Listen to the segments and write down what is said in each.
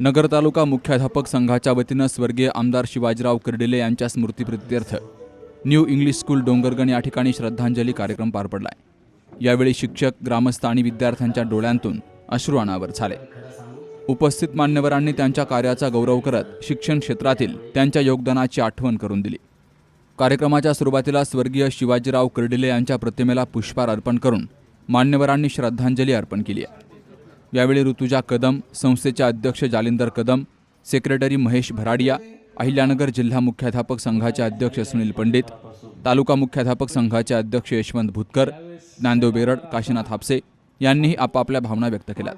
नगर तालुका मुख्याध्यापक संघाच्या वतीनं स्वर्गीय आमदार शिवाजीराव कर्डिले यांच्या स्मृतीप्रित्यर्थ न्यू इंग्लिश स्कूल डोंगरगण या ठिकाणी श्रद्धांजली कार्यक्रम पार पडला आहे यावेळी शिक्षक ग्रामस्थ आणि विद्यार्थ्यांच्या डोळ्यांतून अश्रू अनावर झाले. उपस्थित मान्यवरांनी त्यांच्या कार्याचा गौरव करत शिक्षण क्षेत्रातील त्यांच्या योगदानाची आठवण करून दिली. कार्यक्रमाच्या सुरुवातीला स्वर्गीय शिवाजीराव कर्डिले यांच्या प्रतिमेला पुष्पार अर्पण करून मान्यवरांनी श्रद्धांजली अर्पण केली आहे. यावेळी ऋतुजा कदम संस्थेचे अध्यक्ष जालिंदर कदम सेक्रेटरी महेश भराडिया अहिल्यानगर जिल्हा मुख्याध्यापक संघाचे अध्यक्ष सुनील पंडित तालुका मुख्याध्यापक संघाचे अध्यक्ष यशवंत भुतकर नांदेव बेरड काशीनाथ हापसे यांनीही आपापल्या भावना व्यक्त केल्या.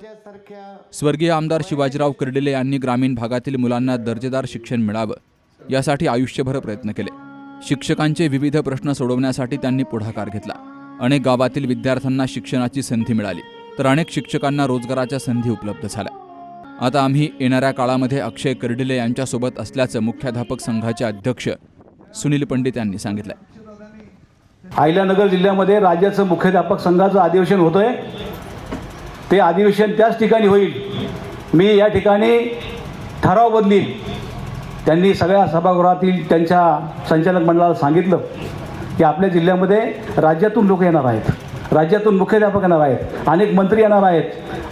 स्वर्गीय आमदार शिवाजीराव कर्डिले यांनी ग्रामीण भागातील मुलांना दर्जेदार शिक्षण मिळावं यासाठी आयुष्यभर प्रयत्न केले. शिक्षकांचे विविध प्रश्न सोडवण्यासाठी त्यांनी पुढाकार घेतला. अनेक गावातील विद्यार्थ्यांना शिक्षणाची संधी मिळाली. तर अनेक शिक्षकांना रोजगाराच्या संधी उपलब्ध झाल्या. आता आम्ही येणाऱ्या काळामध्ये अक्षय कर्डिले यांच्यासोबत असल्याचं मुख्याध्यापक संघाचे अध्यक्ष सुनील पंडित यांनी सांगितलं अहिल्यानगर जिल्ह्यामध्ये राज्याचं मुख्याध्यापक संघाचं अधिवेशन होतं आहे ते अधिवेशन त्याच ठिकाणी होईल. मी या ठिकाणी ठराव बदलील त्यांनी सगळ्या सभागृहातील त्यांच्या संचालक मंडळाला सांगितलं की आपल्या जिल्ह्यामध्ये राज्यातून लोक येणार आहेत. राज्यातून मुख्याध्यापक येणार आहेत अनेक मंत्री येणार आहेत.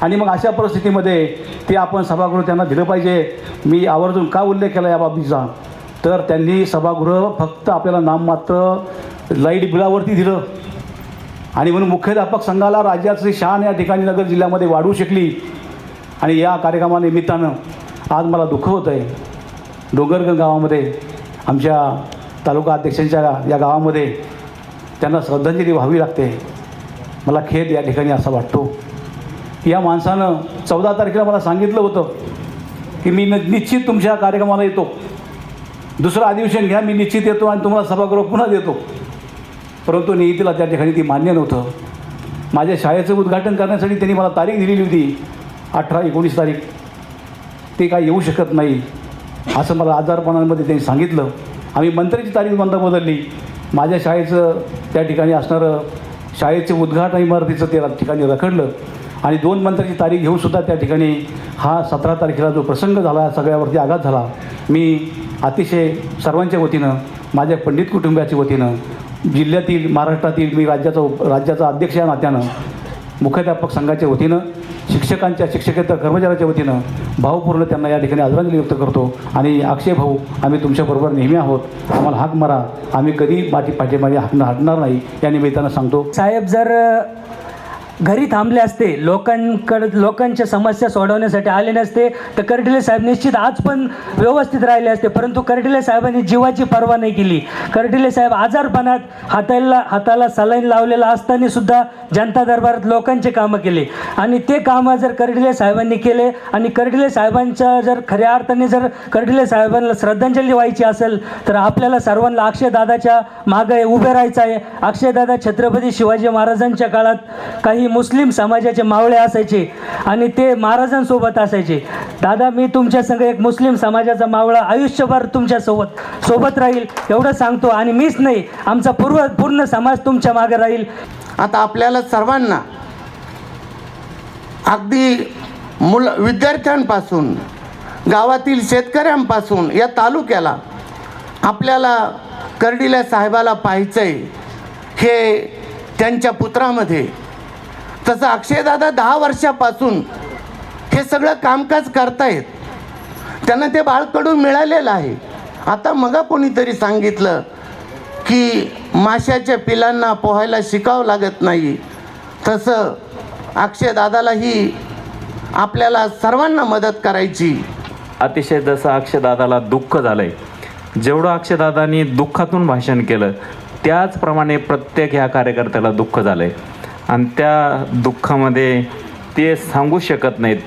आणि मग अशा परिस्थितीमध्ये ते आपण सभागृह त्यांना दिलं पाहिजे. मी आवर्जून का उल्लेख केला या बाबीचा तर त्यांनी सभागृह फक्त आपल्याला नाममात्र लाइट बिलावरती दिलं. आणि म्हणून मुख्याध्यापक संघाला राज्याची शान या ठिकाणी नगर जिल्ह्यामध्ये वाढवू शकली. आणि या कार्यक्रमानिमित्तानं आज मला दुःख होतं आहे डोंगरगण गावामध्ये आमच्या तालुका अध्यक्षांच्या या गावामध्ये त्यांना श्रद्धांजली व्हावी लागते. मला खेद या ठिकाणी असा वाटतो. या माणसानं चौदा तारखेला मला सांगितलं होतं की मी न निश्चित तुमच्या कार्यक्रमाला येतो. दुसरं अधिवेशन घ्या मी निश्चित येतो आणि तुम्हाला सभागृह पुन्हा देतो. परंतु नियतीला त्या ठिकाणी ती मान्य नव्हतं. माझ्या शाळेचं उद्घाटन करण्यासाठी त्यांनी मला तारीख दिलेली होती अठरा एकोणीस तारीख. ते काय येऊ शकत नाही असं मला आजारपणांमध्ये त्यांनी सांगितलं. आम्ही मंत्र्याची तारीख बंद बदलली. माझ्या शाळेचं त्या ठिकाणी असणारं शाळेचे उद्घाटन इमारतीचं त्या ठिकाणी रखडलं आणि दोन मंत्र्याची तारीख घेऊनसुद्धा त्या ठिकाणी हा सतरा तारखेला जो प्रसंग झाला सगळ्यावरती आघात झाला. मी अतिशय सर्वांच्या वतीनं माझ्या पंडित कुटुंबाच्या वतीनं जिल्ह्यातील महाराष्ट्रातील मी राज्याचा राज्याचा अध्यक्ष या नात्यानं मुख्याध्यापक संघाच्या वतीनं शिक्षकांच्या शिक्षकेतर कर्मचाऱ्याच्या वतीनं भावपूर्ण त्यांना या ठिकाणी आदरांजली व्यक्त करतो. आणि अक्षय भाऊ आम्ही तुमच्याबरोबर नेहमी आहोत. आम्हाला हाक मारा. आम्ही कधी माझी पाठीमागे हाक हटणार नाही या निमित्तानं सांगतो. साहेब जर घरी थांबले असते लोकांकडे लोकांच्या समस्या सोडवण्यासाठी आले नसते तर कर्डिले साहेब निश्चित आज पण व्यवस्थित राहिले असते परंतु कर्डिले साहेबांनी जीवाची पर्वा नाही केली. कर्डिले साहेब आजारपणात हाताला हाताला सलाईन लावलेला असताना सुद्धा जनता दरबारात लोकांचे कामं केले. आणि ते कामं जर कर्डिले साहेबांनी केले आणि कर्डिले साहेबांच्या जर खऱ्या अर्थाने जर कर्डिले साहेबांना श्रद्धांजली व्हायची असेल तर आपल्याला सर्वांना अक्षयदादाच्या मागे उभे राहायचं आहे. अक्षयदादा छत्रपती शिवाजी महाराजांच्या काळात काही मुस्लिम समाजाचे मावळे असायचे आणि ते महाराजांसोबत असायचे. दादा मी तुमच्या संग एक मुस्लिम समाजाचा मावळा आयुष्यभर तुमच्यासोबत सोबत सोबत राहील एवढं सांगतो. आणि मीच नाही आमचा पूर्व पूर्ण समाज तुमच्या मागे राहील. आता आपल्याला सर्वांना अगदी मुल विद्यार्थ्यांपासून गावातील शेतकऱ्यांपासून या तालुक्याला आपल्याला कर्डिल्या साहेबाला पाहायचं आहे हे त्यांच्या पुत्रामध्ये तसं अक्षयदादा दहा वर्षापासून हे सगळं कामकाज करतायत. त्यांना ते बाळकडून मिळालेलं आहे. आता मगा कोणीतरी सांगितलं की माशाच्या पिलांना पोहायला शिकावं लागत नाही. तसं अक्षयदादालाही आपल्याला सर्वांना मदत करायची. अतिशय जसं अक्षयदादाला दुःख झालं आहे जेवढं अक्षयदादांनी दुःखातून भाषण केलं त्याचप्रमाणे प्रत्येक ह्या कार्यकर्त्याला दुःख झालं आहे आणि त्या दुःखामध्ये ते सांगू शकत नाहीत.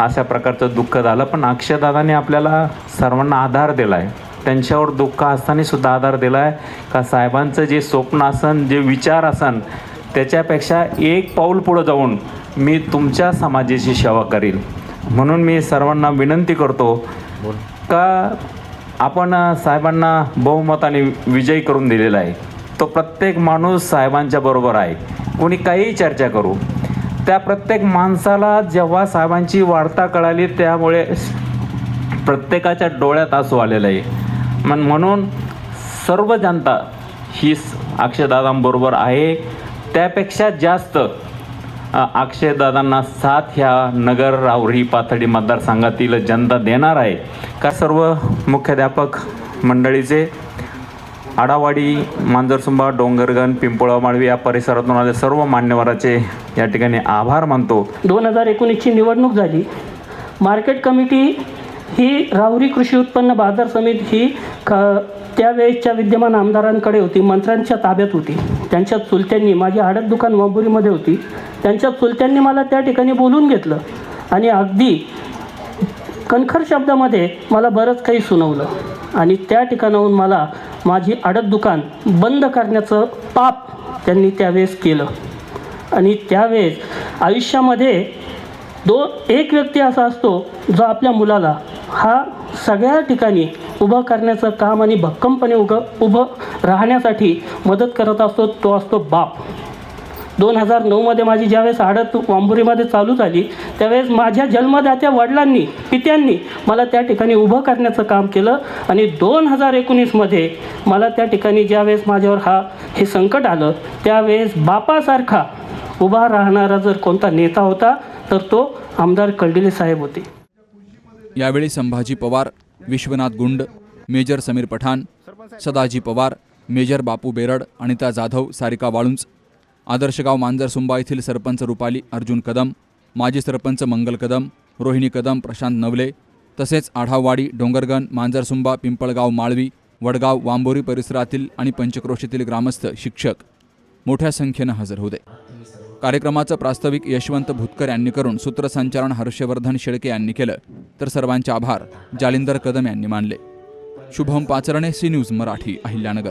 अशा प्रकारचं दुःख झालं. पण अक्षयदादाने आपल्याला सर्वांना आधार दिला आहे त्यांच्यावर दुःख असताना सुद्धा आधार दिला आहे का साहेबांचं जे स्वप्न असन जे विचार असन त्याच्यापेक्षा एक पाऊल पुढं जाऊन मी तुमच्या समाजाची सेवा करील म्हणून मी सर्वांना विनंती करतो का आपण साहेबांना बहुमताने विजयी करून दिलेला आहे. तो प्रत्येक माणूस साहेबांच्या बरोबर आहे. कोणी काहीही चर्चा करू. त्या प्रत्येक माणसाला जेव्हा साहेबांची वार्ता कळाली त्यामुळे प्रत्येकाच्या डोळ्यात आसू आलेलं आहे. मन म्हणून सर्व जनता ही स- अक्षयदादांबरोबर आहे. त्यापेक्षा जास्त अक्षयदादांना साथ ह्या नगर राहुरी पाथडी मतदारसंघातील जनता देणार आहे. का सर्व मुख्याध्यापक मंडळीचे आडावाडी मांजरसुंबा डोंगरगण पिंपळा माळवी या परिसरातून आले सर्व मान्यवराचे या ठिकाणी आभार मानतो. दोन हजार एकोणीसची निवडणूक झाली. मार्केट कमिटी ही राहुरी कृषी उत्पन्न बाजार समिती ही क त्यावेळेसच्या विद्यमान आमदारांकडे होती मंत्र्यांच्या ताब्यात होती. त्यांच्या चुलत्यांनी माझी हळद दुकान वांबुरीमध्ये होती. त्यांच्या चुलत्यांनी मला त्या ठिकाणी बोलून घेतलं. आणि अगदी कणखर शब्दामध्ये मला बरंच काही सुनावलं. आणि त्या ठिकाणाहून मला माझी आडत दुकान बंद करण्याचं पाप त्यांनी त्यावेळेस केलं. आणि त्यावेळेस आयुष्यामध्ये दो एक व्यक्ती असा असतो जो आपल्या मुलाला हा सगळ्या ठिकाणी उभं करण्याचं काम आणि भक्कमपणे उग उभं राहण्यासाठी मदत करत असतो तो असतो बाप. दोन हजार नऊमध्ये माझी ज्यावेळेस आडत वांबुरीमध्ये चालू झाली त्यावेळेस माझ्या जन्मदात्या वडिलांनी पित्यांनी मला त्या ठिकाणी उभं करण्याचं काम केलं. आणि दोन हजार एकोणीसमध्ये मला त्या ठिकाणी ज्यावेळेस माझ्यावर हा हे संकट आलं त्यावेळेस बापासारखा उभा राहणारा जर कोणता नेता होता तर तो आमदार कलडिले साहेब होते. यावेळी संभाजी पवार विश्वनाथ गुंड मेजर समीर पठाण सदाजी पवार मेजर बापू बेरड अनिता जाधव सारिका वाळुंज आदर्शगाव मांजरसुंबा येथील सरपंच रुपाली अर्जुन कदम माजी सरपंच मंगल कदम रोहिणी कदम प्रशांत नवले तसेच आढाववाडी डोंगरगण मांजरसुंबा पिंपळगाव माळवी वडगाव वांबोरी परिसरातील आणि पंचक्रोशीतील ग्रामस्थ शिक्षक मोठ्या संख्येनं हजर होते. कार्यक्रमाचं प्रास्ताविक यशवंत भुतकर यांनी करून सूत्रसंचालन हर्षवर्धन शेळके यांनी केलं. तर सर्वांचे आभार जालिंदर कदम यांनी मानले. Shubham Pacharne C news Marathi Ahilyanagar.